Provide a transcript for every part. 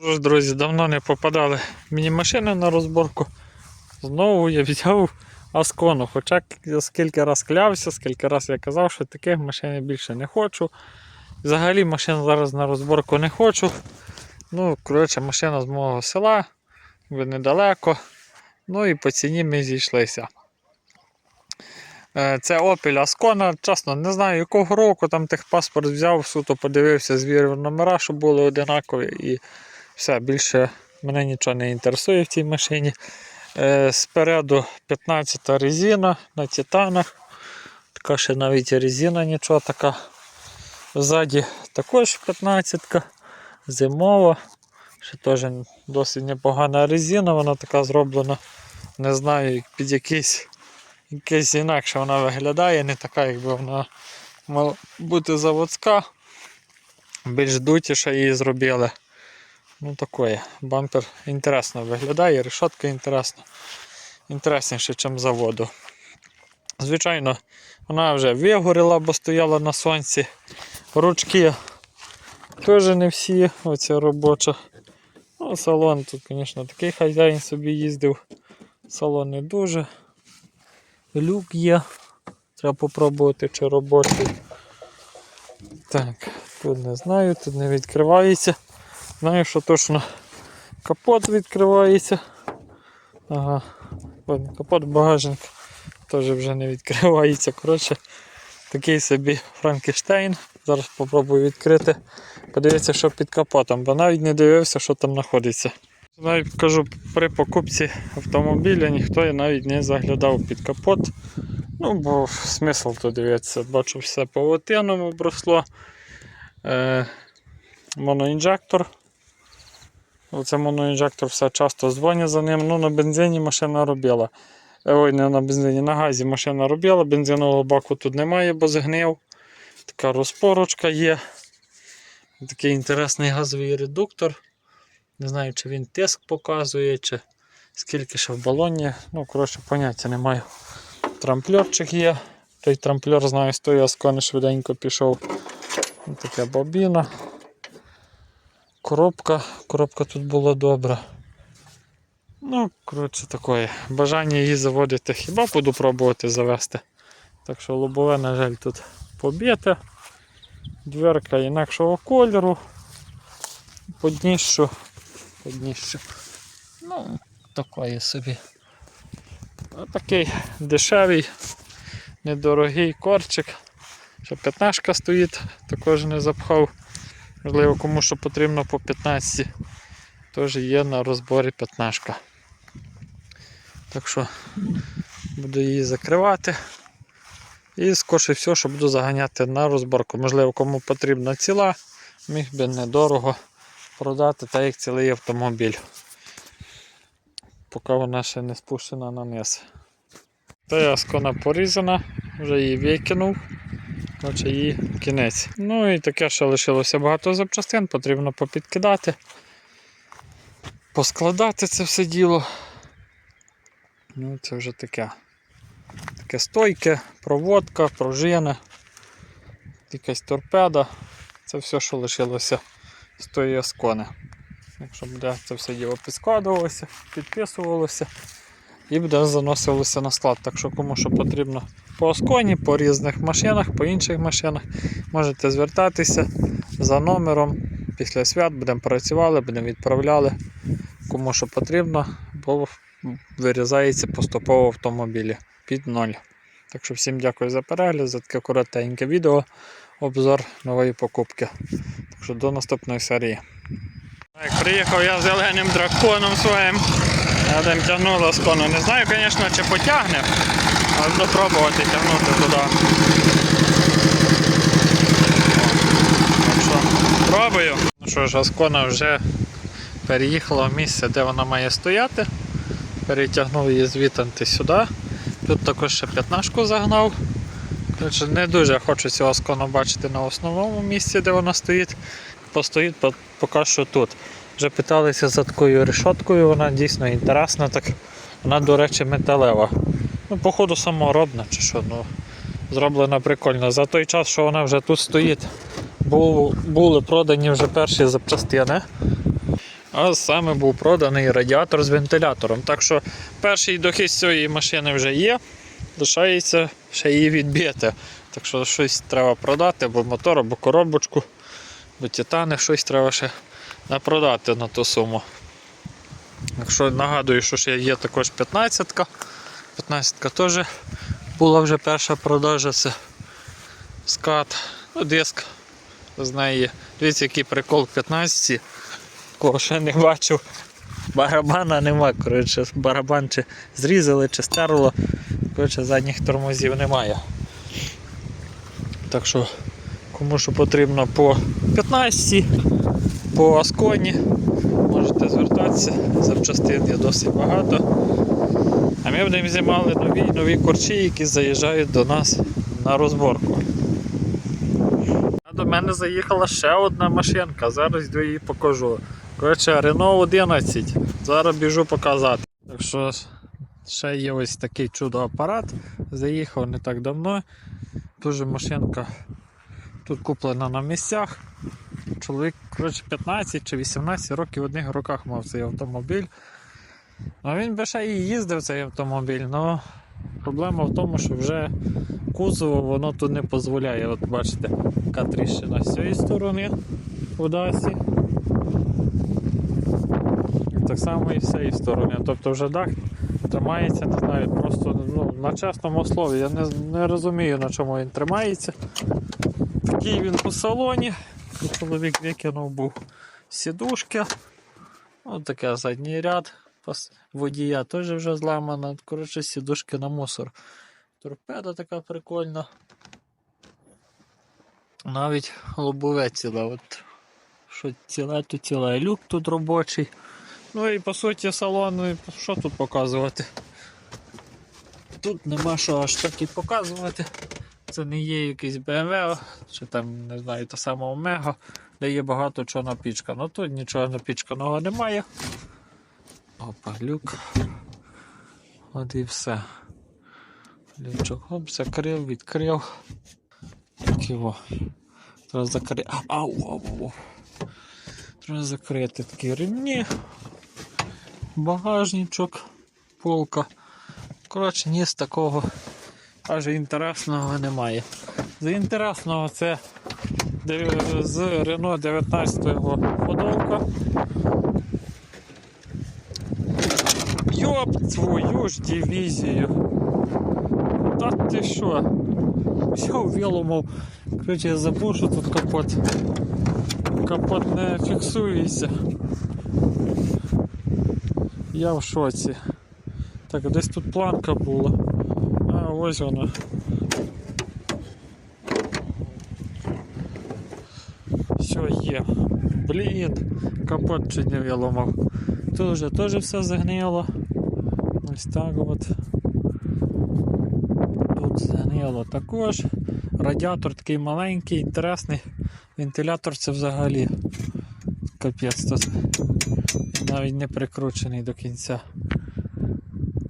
Вже, друзі, давно не попадали мені машини на розборку. Знову я взяв Аскону. Хоча я скільки раз клявся, скільки раз я казав, що таких машин я більше не хочу. Взагалі машин зараз на розборку не хочу. Ну, коротше, машина з мого села, ви недалеко. Ну і по ціні ми зійшлися. Е, Це Opel Ascona, чесно, не знаю якого року там техпаспорт взяв, суто подивився, звірив номера, щоб були одинакові і все, більше мене нічого не інтересує в цій машині. Е, Спереду 15 резина на титанах. Така ще навіть резина нічого така. Ззаді також 15 зимова. Ще теж досить непогана резина, вона така зроблена. Не знаю, під якийсь, якийсь інакше вона виглядає, не така, якби вона мала бути заводська. Більш дутіше її зробили. Ну такое. Бампер інтересно виглядає, решетка інтересна. Інтересніше, ніж заводу. Звичайно, вона вже вигоріла, бо стояла на сонці. Ручки теж не всі, оця робоча. Ну, салон тут, звісно, такий хазяїн собі їздив. Салон не дуже. Люк є. Треба попробувати, чи робочий. Так, тут не знаю, тут не відкривається. Знаю, що точно капот відкривається. Ага, ладно, капот багажник теж вже не відкривається. Коротше, такий собі Франкенштейн. Зараз спробую відкрити. Подивитися, що під капотом, бо навіть не дивився, що там знаходиться. Навіть кажу, при покупці автомобіля ніхто навіть не заглядав під капот. Ну, бо смисл тут дивитися. Бачу, все павутином обросло. Е, моноінжектор. Оце моноінжектор все часто дзвонять за ним. Ну, на бензині машина робила. Е, Ой, не на бензині, на газі машина робила, бензинового баку тут немає, бо згнив. Така розпорочка є. Такий інтересний газовий редуктор. Не знаю, чи він тиск показує, чи скільки ще в балоні. Ну, коротше, поняття не маю. Трамплерчик є. Той трамплер, знаю, тої аскони швиденько пішов. Ось Така бобіна. Коробка. Коробка тут була добра. Ну, коротше, таке. Бажання її заводити хіба буду пробувати завести. Так що лобове, на жаль, тут побите. Дверка інакшого кольору. Подніщу. Подніщу. Ну, такої собі. Такий дешевий, недорогий корчик. Ще п'ятнашка стоїть, також не запхав. Можливо, кому що потрібно по 15. Теж є на розборі п'ятнашка. Так що буду її закривати. І скорше все, що буду заганяти на розборку. Можливо, кому потрібна ціла, міг би недорого продати, так як цілий автомобіль. Поки вона ще не спущена на низ. Та яскона порізана, вже її викинув. Значить її кінець. Ну і таке, що лишилося багато запчастин, потрібно попідкидати, поскладати це все діло. Ну, це вже таке. Таке стойке, проводка, пружина, якась торпеда. Це все, що лишилося з тої аскони. Якщо буде це все діло підскладувалося, підписувалося і буде заносилося на склад. Так що кому що потрібно по Асконі, по різних машинах, по інших машинах, можете звертатися за номером. Після свят будемо працювали, будемо відправляли. Кому що потрібно, бо вирізається поступово в автомобілі під ноль. Так що всім дякую за перегляд, за таке коротеньке відео, обзор нової покупки. Так що до наступної серії. Так, приїхав я зеленим драконом своїм. Я там тягнула з кону. Не знаю, звісно, чи потягне, але буду тягнути туди. Пробую. Ну що ж, Аскона вже переїхала в місце, де вона має стояти. Перетягнув її звідти сюди. Тут також ще п'ятнашку загнав. Коротше, не дуже хочу цю Аскону бачити на основному місці, де вона стоїть. Постоїть поки що тут. Вже питалися за такою решоткою, вона дійсно інтересна, так вона, до речі, металева. Ну, походу саморобна чи що, ну, зроблена прикольно. За той час, що вона вже тут стоїть, бу- були продані вже перші запчастини. А саме був проданий радіатор з вентилятором. Так що перший дохід цієї машини вже є. Лишається ще її відбити. Так що щось треба продати, або мотор, або коробочку, або титани, щось треба ще продати на ту суму. Якщо нагадую, що ще є також 15-ка. 15-ка теж була вже перша продажа. Це скат, ну, диск з неї. Дивіться, який прикол в 15 Кого ще не бачив. Барабана нема, коротше, барабан чи зрізали, чи стерло. Коротше, задніх тормозів немає. Так що, кому що потрібно по 15, по Асконі, можете звертатися, запчастин є досить багато. А ми будемо знімали нові нові корчі, які заїжджають до нас на розборку. До мене заїхала ще одна машинка, зараз йду її покажу. Коротше, Renault 11. Зараз біжу показати. Так що ще є ось такий чудо-апарат. Заїхав не так давно. Дуже машинка тут куплена на місцях. Чоловік коротше, 15 чи 18 років в одних руках мав цей автомобіль. Ну, він би ще і їздив цей автомобіль, але проблема в тому, що вже кузово воно тут не дозволяє. От бачите, яка тріщина з цієї сторони в Дасі. Так само і з цієї сторони. Тобто вже дах тримається, не знаю, просто ну, на чесному слові. Я не, не розумію на чому він тримається. Такий він у салоні. Чоловік викинув був сідушки. Ось таке задній ряд. Водія теж вже зламана. Коротше, сідушки на мусор. Торпеда така прикольна. Навіть лобове ціле. От, що ціле, то ціле. Люк тут робочий. Ну і по суті салон, ну, що тут показувати? Тут нема що аж так і показувати. Це не є якийсь BMW, чи там, не знаю, та сама Омега, де є багато чого напічка. Ну тут нічого напічканого немає. Опа, люк. От і все. Лючок, закрив, відкрив. Так його. Треба закрити. Ау, ау, ау. Треба закрити такі ремні. Багажничок, полка. Коротше, ні з такого аж інтересного немає. З інтересного це з Renault 19 ходовка. Йоп твою ж дивізію. Та ти що? Взяв виломав. Коротше, я забув, що тут капот. Капот не фіксується. Я в шоці. Так, десь тут планка була. А, ось вона. Все є. Блін, капот чуть не виламав. Тут вже теж все загнило. Ось так от. Тут загнило також. Радіатор такий маленький, інтересний. Вентилятор це взагалі капець тут. Навіть не прикручений до кінця.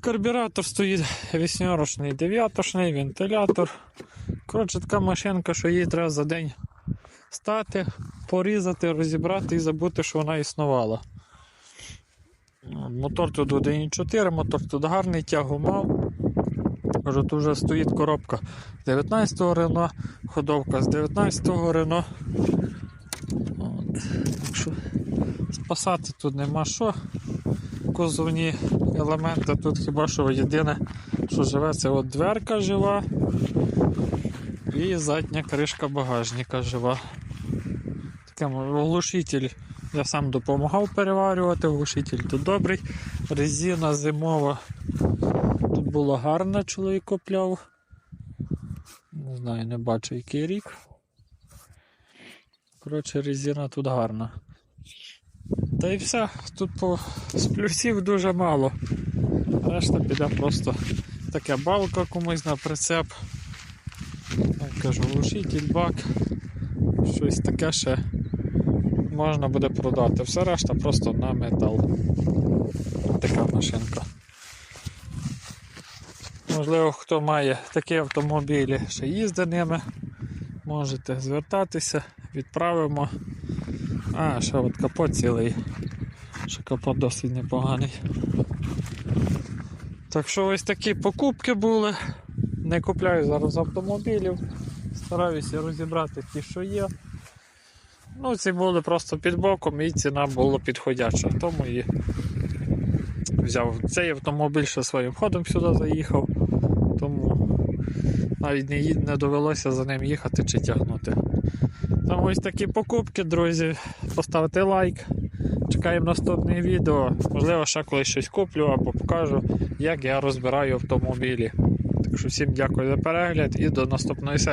Карбюратор стоїть вісьмерочний, дев'ятошний, вентилятор. Коротше, така машинка, що її треба за день стати, порізати, розібрати і забути, що вона існувала. Мотор тут 1.4, мотор тут гарний, тягу мав. Кажу, тут вже стоїть коробка з 19-го Рено, ходовка з 19-го Рено. От. Спасати тут нема що. Кузовні елементи тут хіба що єдине, що живе, це от дверка жива і задня кришка багажника жива. Таким глушитель я сам допомагав переварювати, глушитель тут добрий. Резина зимова. Тут була гарна, чоловік купляв. Не знаю, не бачу який рік. Коротше, резина тут гарна. Та і все, тут по... з плюсів дуже мало. Решта піде просто таке балка комусь на прицеп. Я кажу, глушитель, бак. Щось таке ще можна буде продати. Все решта просто на метал. Така машинка. Можливо, хто має такі автомобілі, ще їздить ними, можете звертатися, відправимо. А, ще от капот цілий. Ще капот досить непоганий. Так що ось такі покупки були. Не купляю зараз автомобілів. Стараюся розібрати ті, що є. Ну, ці були просто під боком і ціна була підходяча. Тому і взяв цей автомобіль ще своїм ходом сюди заїхав. Тому навіть не, не довелося за ним їхати чи тягнути. Там ось такі покупки, друзі. Поставте лайк. Чекаємо наступне відео. Можливо, ще колись щось куплю або покажу, як я розбираю автомобілі. Так що всім дякую за перегляд і до наступної серії.